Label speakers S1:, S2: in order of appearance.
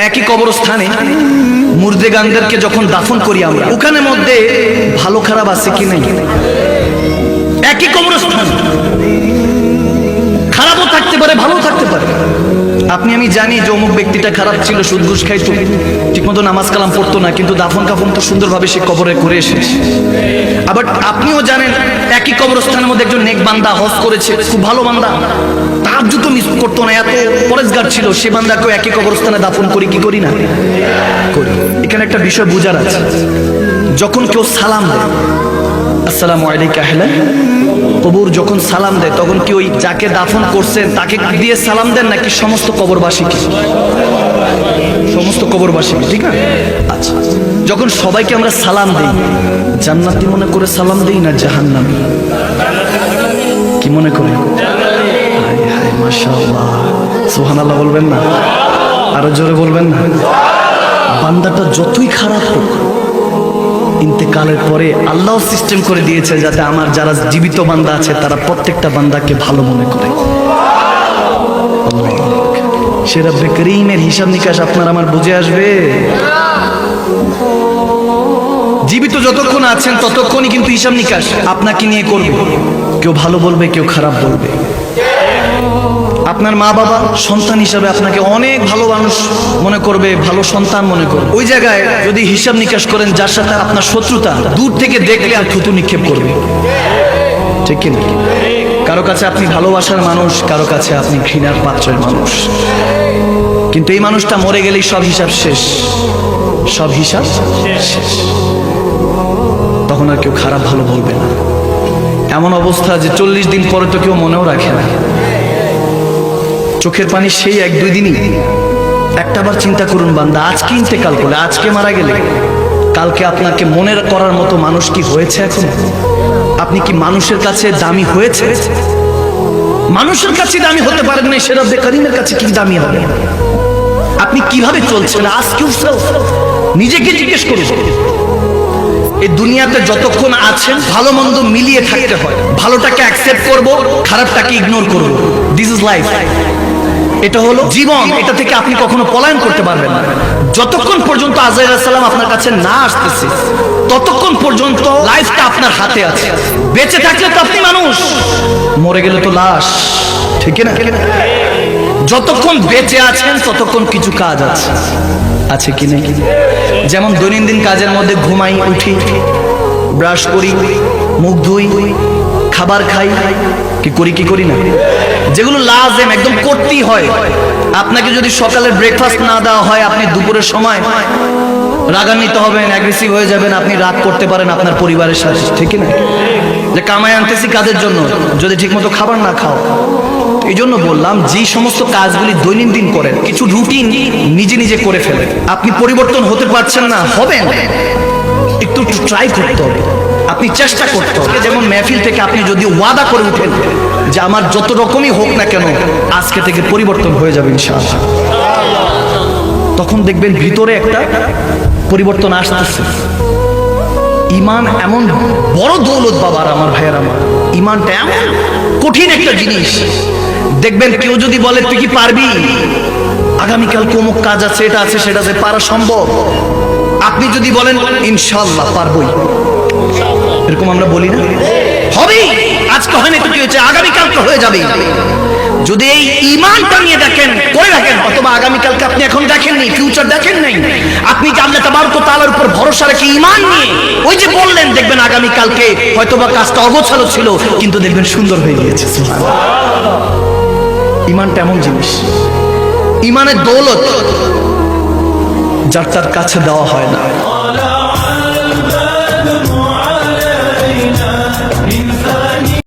S1: একই কবরস্থানে মুর্দেগানদেরকে যখন দাফন করি আমরা, ওখানে মধ্যে ভালো খারাপ আছে কি নাই? একই আপনি, আমি জানি যে অমুক ব্যক্তিটা খারাপ ছিল, সুদ ঘুষ খাইতো, ঠিকমতো নামাজ কালাম পড়তো না, কিন্তু দাফন কাফন তো সুন্দরভাবে সে কবরে করে এসেছে। আবার আপনিও জানেন, একই কবরস্থানের মধ্যে একজন নেক বান্দা হজ করেছে, খুব ভালো বান্দা। তার জুতো মিস করতো না, এত পরেশগার ছিল, সে বান্দাকেও একই কবরস্থানে দাফন করি কি করি না? করি। এখানে একটা বিষয় বুঝার আছে। যখন কেউ সালাম দেয় আসসালামু আলাইকা আহলান কবর যখন সালাম দেয়, তখন কি ওই যাকে দাফন করছেন, তাকে দিয়ে সালাম দেন, নাকি সমস্ত কবরবাসীকে সমস্ত কবরবাসীকে ঠিক আছে? আচ্ছা যখন সবাইকে আমরা সালাম দিই, জান্নাতি মনে করে সালাম দিই না জাহান্নামী? কি মনে করে? মাশাআল্লাহ। বলবেন না? আরও জোরে বলবেন না? বান্দাটা যতই খারাপ হোক ইন্তেকালের পরে আল্লাহ সিস্টেম করে দিয়েছে যাতে আমার যারা জীবিত বান্দা আছে, তারা প্রত্যেকটা বান্দাকে ভালো মনে করে। সেরা বেকরিমের হিসাব নিকাশ আপনার আমার বুঝে আসবে। জীবিত যতক্ষণ আছেন ততক্ষণই কিন্তু হিসাব নিকাশ আপনাকে নিয়ে করবে। কেউ ভালো বলবে, কেউ খারাপ বলবে। আপনার মা বাবা সন্তান হিসাবে আপনাকে অনেক ভালো মানুষ মনে করবে, ভালো সন্তান মনে করবে। ওই জায়গায় যদি হিসাব নিকাশ করেন, যার সাথে আপনার শত্রুতা, দূর থেকে দেখলে আর থুতু নিক্ষেপ করবে। ঠিক কিনা? কারও কাছে আপনি ভালোবাসার মানুষ, কারও কাছে আপনি ঘৃণার পাত্রের মানুষ। কিন্তু এই মানুষটা মরে গেলেই সব হিসাব শেষ। সব হিসাব শেষ। তখন আর কেউ খারাপ ভালো বলবে না। এমন অবস্থা যে চল্লিশ দিন পরে তো কেউ মনেও রাখে না। চোখের পানি সেই এক দুই দিনই। একটাবার চিন্তা করুন বান্দা, আজকে ইন্তেকাল করলে, আজকে মারা গেলে। কালকে আপনাকে মনে করার মতো মানুষ কি হয়েছে এখন? আপনি কি মানুষের কাছে দামি হয়েছে? মানুষের কাছে দামি হতে পারেন না সেরা বেকারিমের কাছে কি দামি হবে? আপনি কীভাবে চলছেন? আজকে নিজেকে জিজ্ঞেস করুন। এই দুনিয়াতে যতক্ষণ আছেন, ভালো মন্দ মিলিয়ে থাকতে হয়। ভালোটাকে অ্যাকসেপ্ট করব, খারাপটাকে ইগনোর করব। দিস ইজ লাইফ এটা হলো জীবন। এটা থেকে আপনি কখনো পলায়ন করতে পারবেন না। যতক্ষণ পর্যন্ত আজাইর সালাম আপনার কাছে না আসতেছে ততক্ষণ পর্যন্ত লাইফটা আপনার হাতে আছে। বেঁচে থাকলে তো আপনি মানুষ মরে গেলে তো লাশ ঠিক না? যতক্ষণ বেঁচে আছেন ততক্ষণ কিছু কাজ আছে। আছে কি নেই? যেমন দৈনন্দিন কাজের মধ্যে ঘুমাই উঠি ব্রাশ করি মুখ ধুই খাবার খাই কি করি কি করি না? যেগুলো লাজেম, একদম করতেই হয়। আপনাকে যদি সকালে ব্রেকফাস্ট না দেওয়া হয়, আপনি দুপুরের সময় রাগান্বিত হবেন অ্যাগ্রেসিভ হয়ে যাবেন, আপনি রাগ করতে পারেন আপনার পরিবারের সাথে, ঠিক না? যে কামাই আনতেছি কাজের জন্য, যদি ঠিকমতো খাবার না খাও। এই জন্য বললাম, যে সমস্ত কাজগুলি দৈনন্দিন করেন, কিছু রুটিন নিজে নিজে করে ফেলেন। আপনি পরিবর্তন হতে পারছেন না, হবেন। একটু ট্রাই করতে হবে। আপনি চেষ্টা করতে হবে। যেমন মেহফিল থেকে আপনি যদি ওয়াদা করে উঠেন যে আমার যত রকমই হোক না কেন, আজকে থেকে পরিবর্তন হয়ে যাবে ইনশাআল্লাহ। তখন দেখবেন ভিতরে একটা পরিবর্তন আসতেছে। ইমান এমন বড় দৌলত বাবার আমার ভাইয়ের আমার। ইমানটা এমন কঠিন একটা জিনিস। দেখবেন কেউ যদি বলে, তুই কি পারবি? আগামীকাল কোমক কাজ আছে, এটা আছে, সেটা আছে, পারা সম্ভব। আপনি যদি বলেন ইনশাল্লাহ পারবই। এরকম আমরা বলি না? হবে আজকে হয় না তো কি হয়েছে? আগামীকালকে হয়ে যাবে। যদি এই ইমানটা নিয়ে দেখেন, করে রাখেন অথবা আগামীকালকে আপনি এখন দেখেননি ফিউচার দেখেন নাই, আপনি যে আল্লাহ তাবারক তাআলার উপর ভরসা রেখে ইমান নিয়ে ওই যে বললেন, দেখবেন আগামীকালকে হয়তোবা কাজটা অগোছালো ছিল, কিন্তু দেখবেন সুন্দর হয়ে গিয়েছে ইমানটা এমন জিনিস। ইমানের দৌলত যার তার কাছে দেওয়া হয় না।